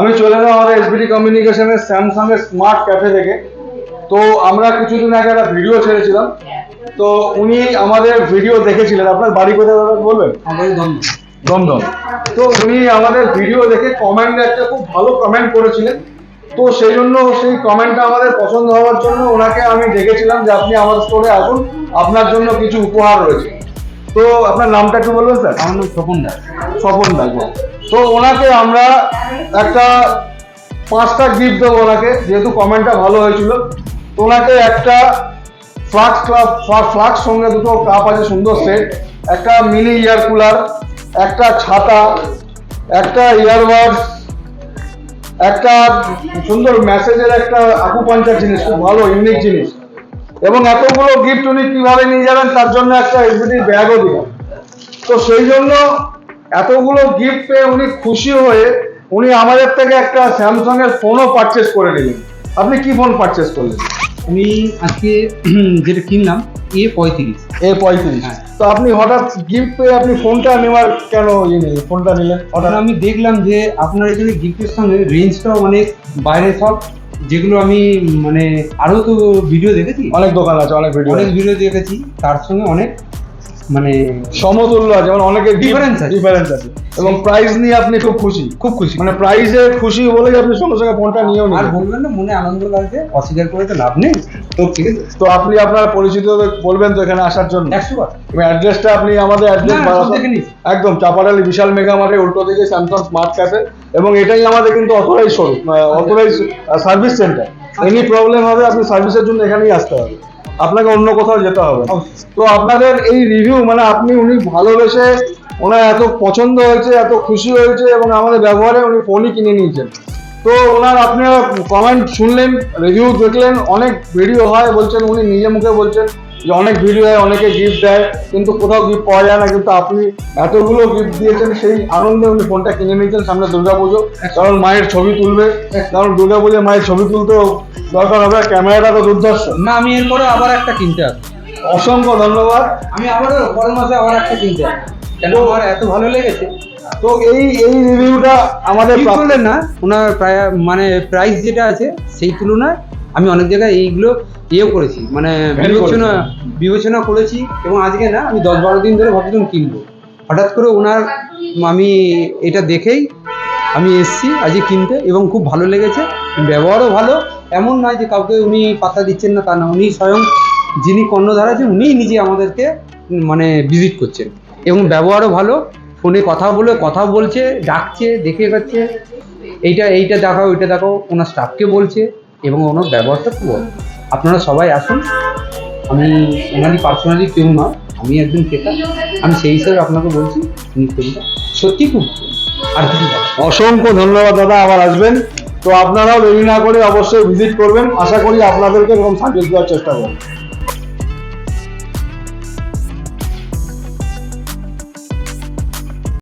আমি চলে এলাম আমাদের এসবিডি কমিউনিকেশনের স্যামসাং এর স্মার্ট ক্যাফে থেকে। তো আমরা কিছুদিন আগে একটা ভিডিও ছেড়েছিলাম। তো উনি আমাদের ভিডিও দেখেছিলেন। আপনার বাড়ি কোথায় বলবেন? দমদম। তো উনি আমাদের ভিডিও দেখে কমেন্ট একটা খুব ভালো কমেন্ট করেছিলেন। তো সেই জন্য সেই কমেন্টটা আমাদের পছন্দ হওয়ার জন্য ওনাকে আমি ডেকেছিলাম যে আপনি আমার স্টোরে আসুন। আপনার জন্য কিছু উপহার রয়েছে। তো আপনার নামটা একটু বলবেন স্যার? আমার নাম স্বপন দাস। স্বপন ডাকবো তো ওনাকে আমরা একটা পাঁচটা গিফট দেবো ওনাকে, যেহেতু কমেন্টটা ভালো হয়েছিল। তো ওনাকে একটা ফ্লাক্স ক্লাব ফ্লাক্স সঙ্গে দুটো কাপ আছে, সুন্দর সেট একটা মিনি ইয়ার কুলার একটা ছাতা, একটা ইয়ারবাডস একটা সুন্দর মেসেজের একটা আকুপাঞ্চার জিনিস, খুব ভালো ইউনিক জিনিস। এবং এতগুলো গিফট উনি কীভাবে নিয়ে যাবেন, তার জন্য একটা এসবিডি ব্যাগও দিলাম তো সেই জন্য এতগুলো গিফট পেয়ে উনি খুশি হয়ে উনি আমাদের থেকে একটা স্যামসাং এর ফোনও পারচেস করে নিলেন। আপনি কি ফোন পারচেস করলেন? আমি আজকে যেটা কিনলাম এ পঁয়ত্রিশ। এ পঁয়ত্রিশ। হ্যাঁ। তো আপনি হঠাৎ গিফট পেয়ে আপনি ফোনটা নেওয়ার কেন ইয়ে নিলেন ফোনটা নিলেন হঠাৎ? হঠাৎ আমি দেখলাম যে আপনার এখানে গিফটের সঙ্গে রেঞ্জটাও অনেক বাইরে সব যেগুলো আমি মানে আরও তো ভিডিও দেখেছি। অনেক দোকান আছে অনেক ভিডিও অনেক ভিডিও দেখেছি তার সঙ্গে অনেক মানে সমতুল্য আছে অনেকে Difference আছে। ডিফারেন্স আছে। এবং প্রাইস নিয়ে আপনি খুব খুশি। খুব খুশি। মানে প্রাইসে খুশি বলেই আপনি সঙ্গে সঙ্গে ফোনটা নিয়েও আর বলবেন না মনে আনন্দ লাগছে অস্বীকার করে তো লাভ নেই। তো ঠিক আছে। তো আপনি আপনার পরিচিত বলবেন তো এখানে আসার জন্য। একশো অ্যাড্রেসটা আপনি আমাদের অ্যাড্রেস। একদম চাপাডালি বিশাল মেগা মার্টের উল্টো দিকে স্যামসাং স্মার্ট ক্যাফে এবং এটাই আমাদের কিন্তু authorise showroom authorise service centre any problem হবে আপনি সার্ভিসের জন্য এখানেই আসতে হবে আপনাকে অন্য কোথাও যেতে হবে। তো আপনাদের এই রিভিউ মানে আপনি উনি ভালোবেসে ওনার এত পছন্দ হয়েছে এত খুশি হয়েছে এবং আমাদের ব্যবহারে উনি ফোনই কিনে নিয়েছেন। তো ওনার আপনারা কমেন্ট শুনলেন রিভিউ দেখলেন অনেক ভিডিও হয় বলছেন উনি নিজে মুখে বলছেন যে অনেক ভিডিও হয় অনেকে গিফট দেয় কিন্তু কোথাও গিফট পাওয়া যায় না কিন্তু আপনি এতগুলো গিফট দিয়েছেন সেই আনন্দে উনি ফোনটা কিনে নিয়েছেন সামনে দুর্গাপুজো। কারণ মায়ের ছবি তুলবে কারণ দুর্গাপুজো মায়ের ছবি তুলতেও দরকার হবে ক্যামেরাটা তো দুর্ধর্ষ। না আমি এরপরে আবার একটা কিনতে আসব। অসংখ্য ধন্যবাদ। আমি আবারও পরের মাসে আবার একটা কিনতে আসব। কেন আমার এত ভালো লেগেছে। তো এই এই রিভিউটা আমাদের। করলেন না ওনার প্রায় মানে প্রাইস যেটা আছে সেই তুলনায় আমি অনেক জায়গায় এইগুলো ইয়েও করেছি। মানে বিবেচনা বিবেচনা করেছি এবং আজকে না আমি দশ বারো দিন ধরে ভাবছিলাম কিনবো। হঠাৎ করে ওনার আমি এটা দেখেই আমি এসছি আজকে কিনতে এবং খুব ভালো লেগেছে ব্যবহারও ভালো। এমন নয় যে কাউকে উনি পাত্তা দিচ্ছেন না, তা না, উনি স্বয়ং যিনি কর্ণধার আছেন, উনিই নিজে আমাদেরকে মানে ভিজিট করছেন। এবং ব্যবহারও ভালো, ফোনে কথা বলে কথা বলছে, ডাকছে, দেখে যাচ্ছে এইটা এইটা দেখাও, ওইটা দেখাও, ওনার স্টাফকে বলছে, এবং ওনার ব্যবহারটা খুব। আপনারা সবাই আসুন। আমি ওনারই পার্সোনালি কেউ না, আমি একজন ক্রেতা। আমি সেই হিসাবে আপনাকে বলছি সত্যি খুব আর। অসংখ্য ধন্যবাদ, দাদা। আবার আসবেন। তো আপনারাও দেরি না করে অবশ্যই ভিজিট করবেন। আশা করি আপনাদেরকে এরকম সার্ভিস দেওয়ার চেষ্টা করবেন